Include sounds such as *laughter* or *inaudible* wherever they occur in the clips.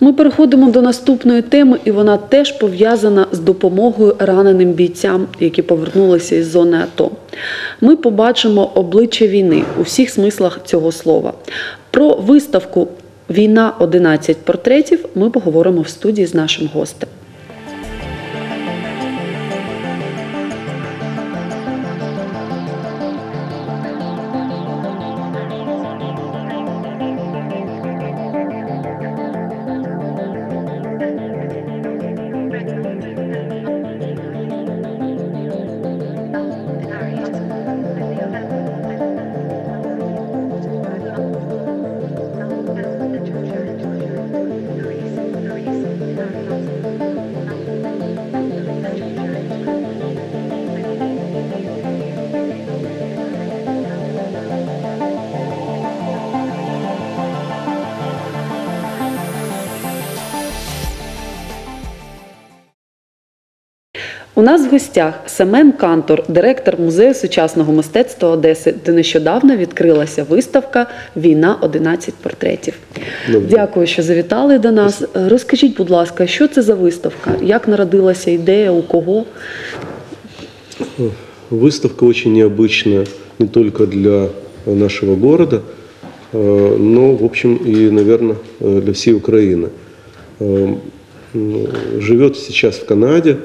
Ми переходимо до наступної теми, і вона теж пов'язана з допомогою раненим бійцям, які повернулися із зони АТО. Ми побачимо обличчя війни у всіх смислах цього слова. Про виставку Війна 11 портретів ми поговоримо в студії з нашим гостем. У нас в гостях Семен Кантор, директор музею сучасного мистецтва Одеси, де нещодавно відкрилася виставка Війна 11 портретів. Добре. Дякую, що завітали до нас. Розкажіть, будь ласка, що це за виставка? Як народилася ідея, у кого? Выставка очень необычная не только для нашего города, э, но, в общем, и, наверное, э, для всей Украины. Э, м, Живет сейчас в Канаде, э,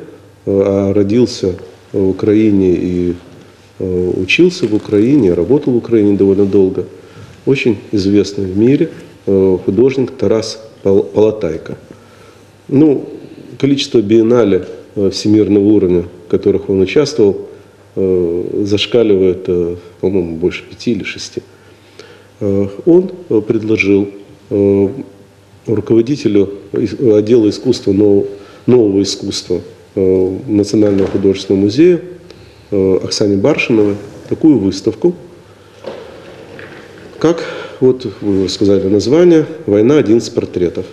А родился в Украине и э, учился в Украине, работал в Украине довольно долго. Очень известный в мире э, художник Тарас Пал- Палатайко. Ну, количество биеннале э, всемирного уровня, в которых он участвовал, э, зашкаливает, э, по-моему, больше пяти или шести. Э, Он э, предложил э, руководителю отдела искусства, нового, нового искусства э, Национального художественного музея Оксане Баршиновой такую выставку, как, вот вы сказали название, «Война 11 портретов».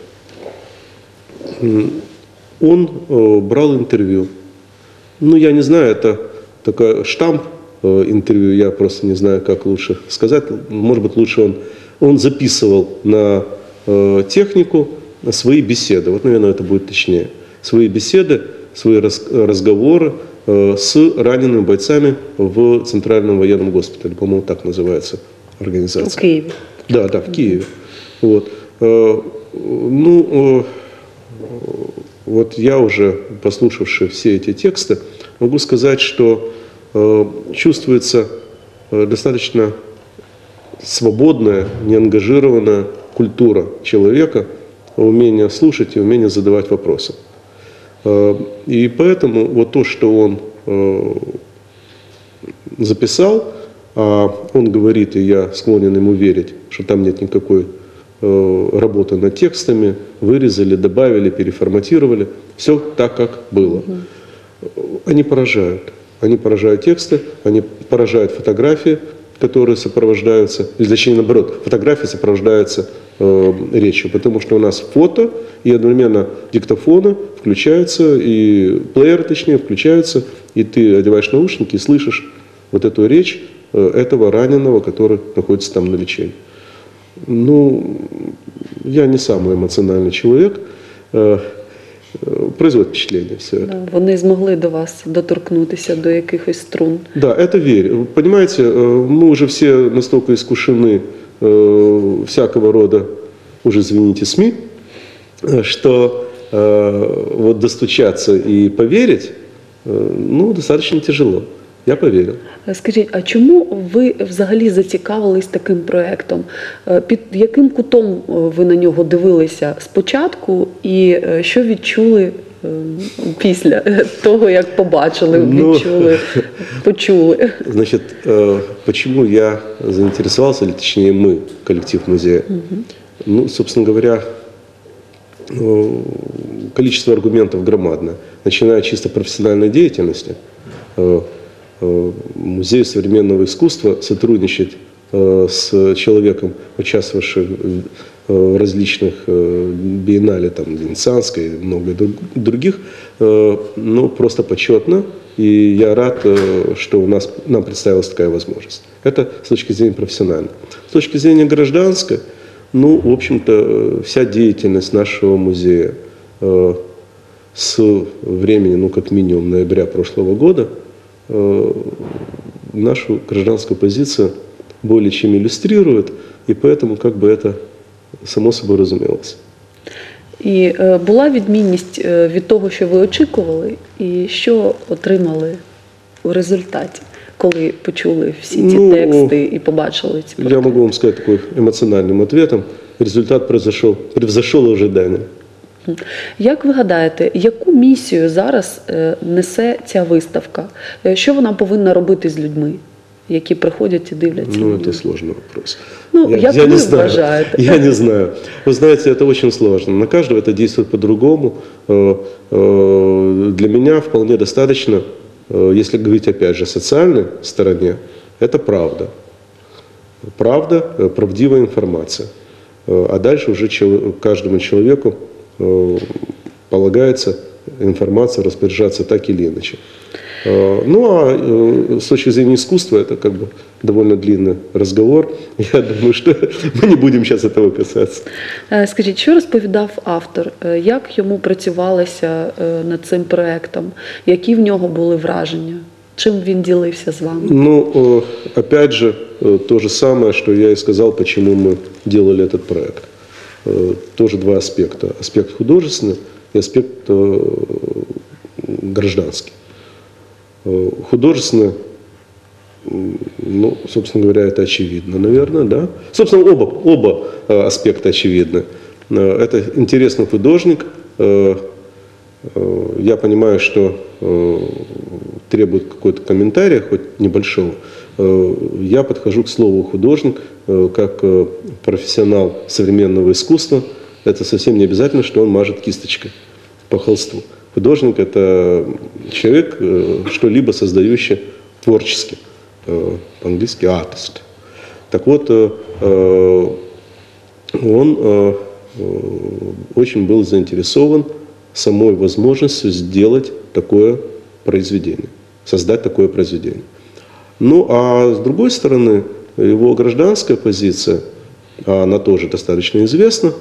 Он брал интервью. Ну, я не знаю, это такой штамп э, интервью, я просто не знаю, как лучше сказать. Может быть, лучше он, он записывал на э, технику свои беседы. Вот, наверное, это будет точнее. Свои беседы, свои разговоры э, с ранеными бойцами в Центральном военном госпитале. По-моему, так называется организация. Києві. Да, да, в Киеве. Вот. Э, Ну, э, вот я уже, послушавший все эти тексты, могу сказать, что чувствуется достаточно свободная, неангажированная культура человека, умение слушать и умение задавать вопросы. Э, И поэтому вот то, что он э, записал, а он говорит, и я склонен ему верить, что там нет никакой э, работы над текстами, вырезали, добавили, переформатировали, все так, как было. Они поражают. Они поражают тексты, они поражают фотографии, которые сопровождаются, или точнее наоборот, фотографии сопровождаются э, речью, потому что у нас фото и одновременно диктофоны включаются, и плееры, точнее, включаются, и ты одеваешь наушники и слышишь вот эту речь э, этого раненого, который находится там на лечении. Ну, я не самый эмоциональный человек, э, производит впечатление все это. Да, Вони змогли до вас доторкнутися до якихось струн. Да, это верь. Вы Понимаете, э, мы уже все настолько искушены э, всякого рода, уже извините, СМИ, э, что э, вот достучаться и поверить, э, ну, достаточно тяжело. Я поверил. Скажіть, а чому ви взагалі зацікавились таким проєктом? Е, Під яким кутом е, ви на нього дивилися спочатку, і е, що відчули е, після *laughs* е, того, як побачили, Ну. відчули, *laughs* почули? Значит, э, почему я заинтересовался, или точнее мы, коллектив музея? Ну, собственно говоря, э, количество аргументов громадное. Начиная от чисто профессиональной деятельности, э, э, Музей современного искусства сотрудничает э, с человеком, участвовавшим в э, различных э, биеннале, там, Венецианской и много друг- других, э, ну, просто почетно. И я рад, э, что у нас, нам представилась такая возможность. Это с точки зрения профессиональной. С точки зрения гражданской, Ну, в общем-то, э, вся деятельность нашего музея э, с времени, ну, как минимум, ноября прошлого года, э, нашу гражданскую позицию более чем иллюстрирует, и поэтому как бы это само собой разумелось. І е, була відмінність е, від того, що ви очікували, і що отримали у результаті, коли почули всі ці Ну, тексти і побачили ці Я могу вам сказать такой эмоциональным ответом. Результат произошел, превзошел ожидания. Як ви гадаєте, яку місію зараз е, несе ця виставка? Е, Що вона повинна робити з людьми, які приходять і дивляться? Ну, на это неї? сложный вопрос. Ну, як ви не знаю. вважаєте? Я не знаю. Вы знаете, это очень сложно. На каждого это действует по-другому. Э, э, Для меня вполне достаточно, э, если говорить опять же о социальной стороне, это правда. Правда, э, правдивая информация. Э, А дальше уже чело- каждому человеку э, полагается информация распоряжаться так или иначе. Э, Ну а э, с точки зрения искусства это как бы довольно длинный разговор. *laughs* Я думаю, что *laughs* мы не будем сейчас этого касаться. Е, Скажіть, що розповідав автор? Е, Як йому працювалося е, над цим проектом? Які в нього були враження? Чим він ділився з вами? Ну, э, опять же, э, то же самое, что я и сказал, почему мы делали этот проект. Э, Тоже два аспекта. Аспект художественный и аспект э, гражданский. Э, Художественный, ну, собственно говоря, это очевидно, наверное, да? Собственно, оба, оба аспекта очевидны. Это интересный художник, Я понимаю, что требует какой-то комментария, хоть небольшого. Э, Я подхожу к слову художник э, как э, профессионал современного искусства. Это совсем не обязательно, что он мажет кисточкой по холсту. Художник – это человек, что-либо создающий творчески. По-английски artist. Так вот, он очень был заинтересован самой возможностью сделать такое произведение, создать такое произведение. Ну а с другой стороны, его гражданская позиция, а она тоже достаточно известна,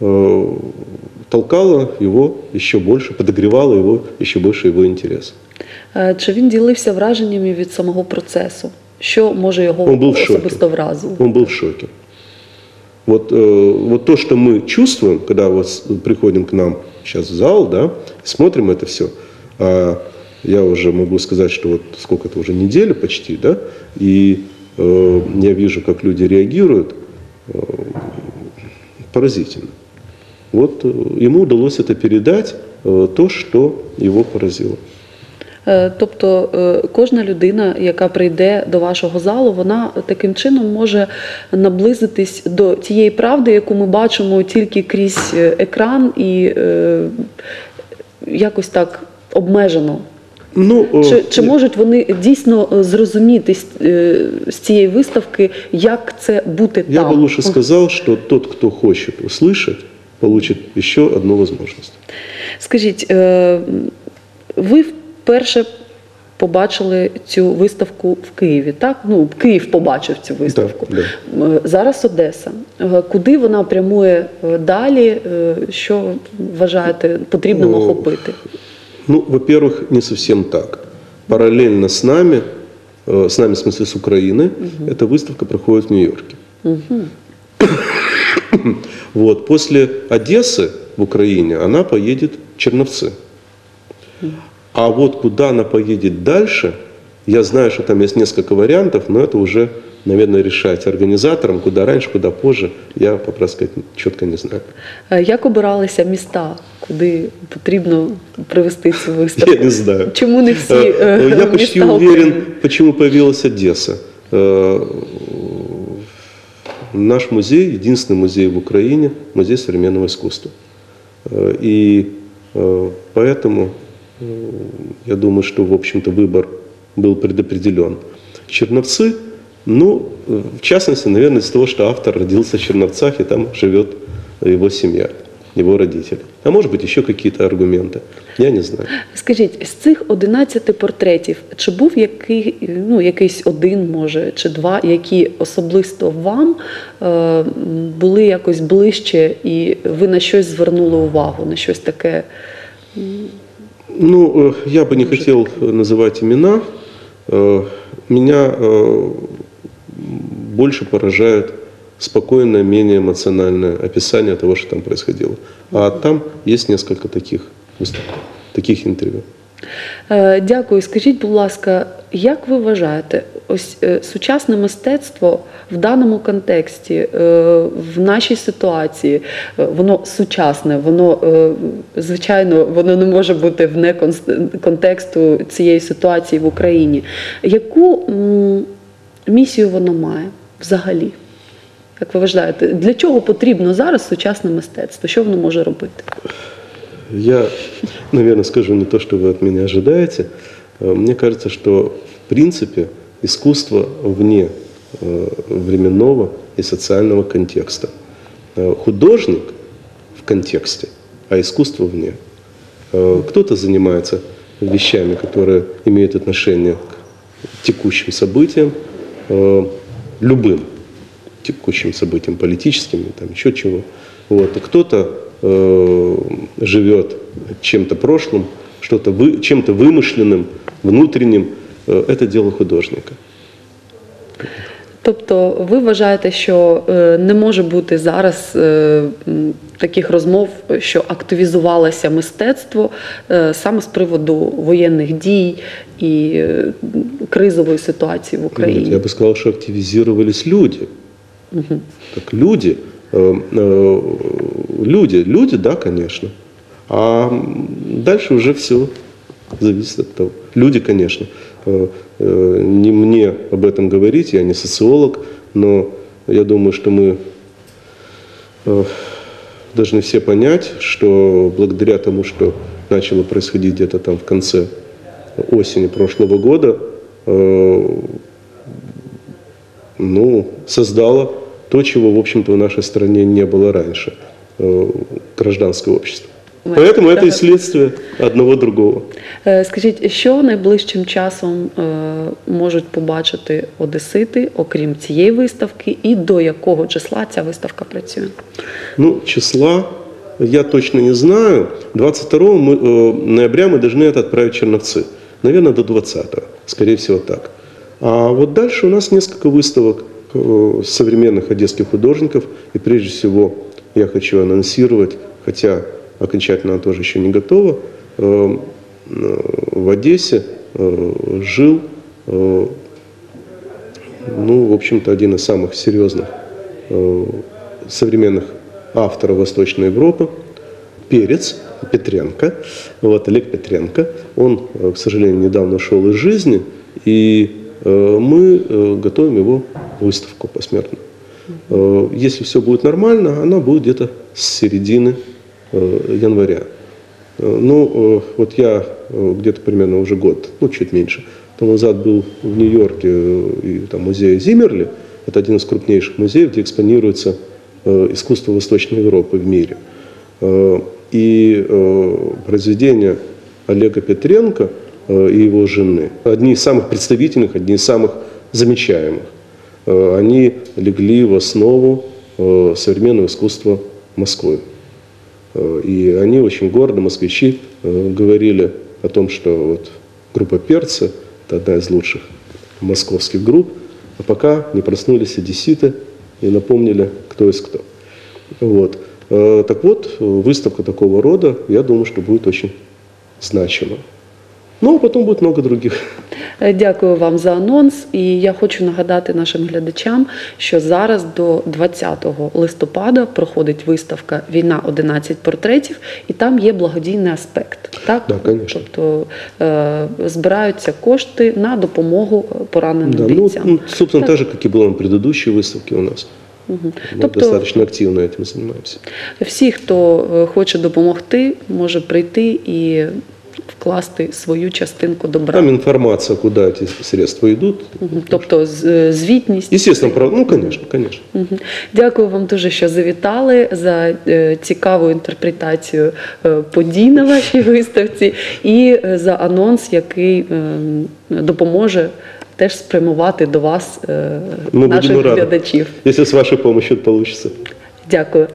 э, толкала его еще больше, подогревала его еще больше его интерес. Е, Чи він ділився враженнями від самого процесу? Що може його Він був в шокі. особисто вразило? Он был в шоке. Вот, э, вот то, что мы чувствуем, когда вот с- приходим к нам сейчас в зал, да, смотрим это все, я уже могу сказать, что вот сколько это уже неделя почти, да, и э, я вижу, как люди реагируют, э, поразительно. Вот э, ему удалось это передать, э, то, что его поразило. Е, Тобто е, кожна людина, яка прийде до вашого залу, вона таким чином може наблизитись до тієї правди, яку ми бачимо тільки крізь е, екран і е, якось так обмежено. Ну, э, Чи, чи можуть вони дійсно е, зрозуміти з, е, з цієї виставки, як це бути Я там? бы лучше сказал, что тот, кто хочет услышать, получит еще одну возможность. Скажіть, е, ви вперше побачили цю виставку в Києві, так? Ну, Київ побачив цю виставку. Так, Е, Зараз Одеса. Е, Куди вона прямує е, далі? Е, Що вважаєте потрібно Ну, охопити? Ну, во-первых, не совсем так. Параллельно с нами, э, с нами в смысле с Украины, эта выставка проходит в Нью-Йорке. *coughs* Вот, после Одессы в Украине она поедет в Черновцы. А вот куда она поедет дальше, я знаю, что там есть несколько вариантов, но это уже, наверное, решать организаторам, куда раньше, куда позже, я, по правде сказать, четко не знаю. Е, Як обиралися міста, куди потрібно привести цю виставку? *laughs* Я не знаю. Чому не всі Э, е, Я почти міста уверен, України? почему появилась Одесса. Э, Наш музей, единственный музей в Украине, музей современного искусства. Э, И э, поэтому э, я думаю, что, в общем-то, выбор был предопределен. Черновцы, ну, э, в частности, наверное, из того, что автор родился в Черновцах, и там живет его семья. его родители. А может быть еще какие-то аргументы. Я не знаю. Скажіть, з цих 11 портретів, чи був який, ну, якийсь один, може, чи два, які особисто вам е, м, були якось ближче, і ви на щось звернули увагу, на щось таке? Ну, э, я бы не хотел э, называть имена. Э, Меня э, больше поражает спокойное, менее эмоциональное описание того, что там происходило. А там есть несколько таких выступов, таких интервью. Е, Дякую. Скажіть, будь ласка, як ви вважаєте, ось е, сучасне мистецтво в даному контексті, е, в нашій ситуації, воно сучасне, воно звичайно воно не може бути вне контексту цієї ситуації в Україні. Яку місію воно має взагалі? Як ви вважаєте, для чого потрібно зараз сучасне мистецтво? Що воно може робити? Я, наверное, скажу не то, что вы от меня ожидаете. Э, Мне кажется, что в принципе искусство вне э, временного и социального контекста. Э, Художник в контексте, а искусство вне. Э, Кто-то занимается вещами, которые имеют отношение к текущим событиям, э, любым текущим событиям, политическим, там еще чего. Вот. А кто-то э, живет чем-то прошлым, что-то вы, чем-то вымышленным, внутренним. Э, это дело художника. Тобто ви вважаєте, що е, не може бути зараз е, м, таких розмов, що активізувалося мистецтво е, саме з приводу воєнних дій і е, кризової ситуації в Нет, Україні? я бы сказал, что активизировались люди. Так люди, э, э, люди, люди, да, конечно. А м, дальше уже все зависит от того. Люди, конечно. Э, Не мне об этом говорить, я не социолог, но я думаю, что мы э, должны все понять, что благодаря тому, что начало происходить где-то там в конце осени прошлого года, э, ну, создало то, чего, в общем-то, в нашей стране не было раньше гражданское общество. Мы Поэтому это и да. следствие одного другого. Е, Скажіть, що найближчим часом е, можуть побачити одесити, окрім цієї виставки, і до якого числа ця виставка працює? Ну, числа я точно не знаю. 22 мы, э, ноября мы должны это отправить в Черновцы. Наверное, до 20 скорее всего так. А вот дальше у нас несколько выставок э, современных одесских художников. И прежде всего я хочу анонсировать, хотя окончательно она тоже еще не готова, э, э, в Одессе э, жил э, ну, в общем-то, один из самых серьезных современных авторов Восточной Европы, Перец, Петренко, вот, Олег Петренко. Он, к сожалению, недавно ушел из жизни, и мы готовим его выставку посмертно. Если все будет нормально, она будет где-то с середины января. Э, Ну, э, вот я э, где-то примерно уже год, ну, чуть меньше, тому назад был в Нью-Йорке э, и там музей Зиммерли. Это один из крупнейших музеев, где экспонируется э, искусство Восточной Европы в мире. Э, И э, произведения Олега Петренко э, и его жены, одни из самых представительных, одни из самых замечаемых. Э, Они легли в основу э, современного искусства Москвы. Э, И они очень гордо, москвичи, э, говорили о том, что вот группа «Перца» – это одна из лучших московских групп, а пока не проснулись одесситы и напомнили, кто есть кто. Вот. Э, Так вот, выставка такого рода, я думаю, что будет очень значима. Ну, а потом будет много других. Е, Дякую вам за анонс. І я хочу нагадати нашим глядачам, що зараз до 20 листопада проходить виставка Війна 11 портретів, і там є благодійний аспект. Так, Да, конечно. тобто е, збираються кошти на допомогу пораненим Да, ну, бійцям. ну, собственно, так же, как и было на предыдущей выставке у нас. Мы Тобто достаточно активно этим занимаемся. всі, хто е, хоче допомогти, може прийти і вкласти свою частинку добра. Там информация, куда эти средства идут. Мгм. Тобто з- е, звітність. Естественно, прав- ну, конечно, конечно. Мгм. Дякую вам дуже, що завітали за е, цікаву інтерпретацію е, подій на вашій виставці і е, за анонс, який е, допоможе теж спрямувати до вас е, Мы наших будем рады, глядачів. если с вашей помощью это получится. Дякую.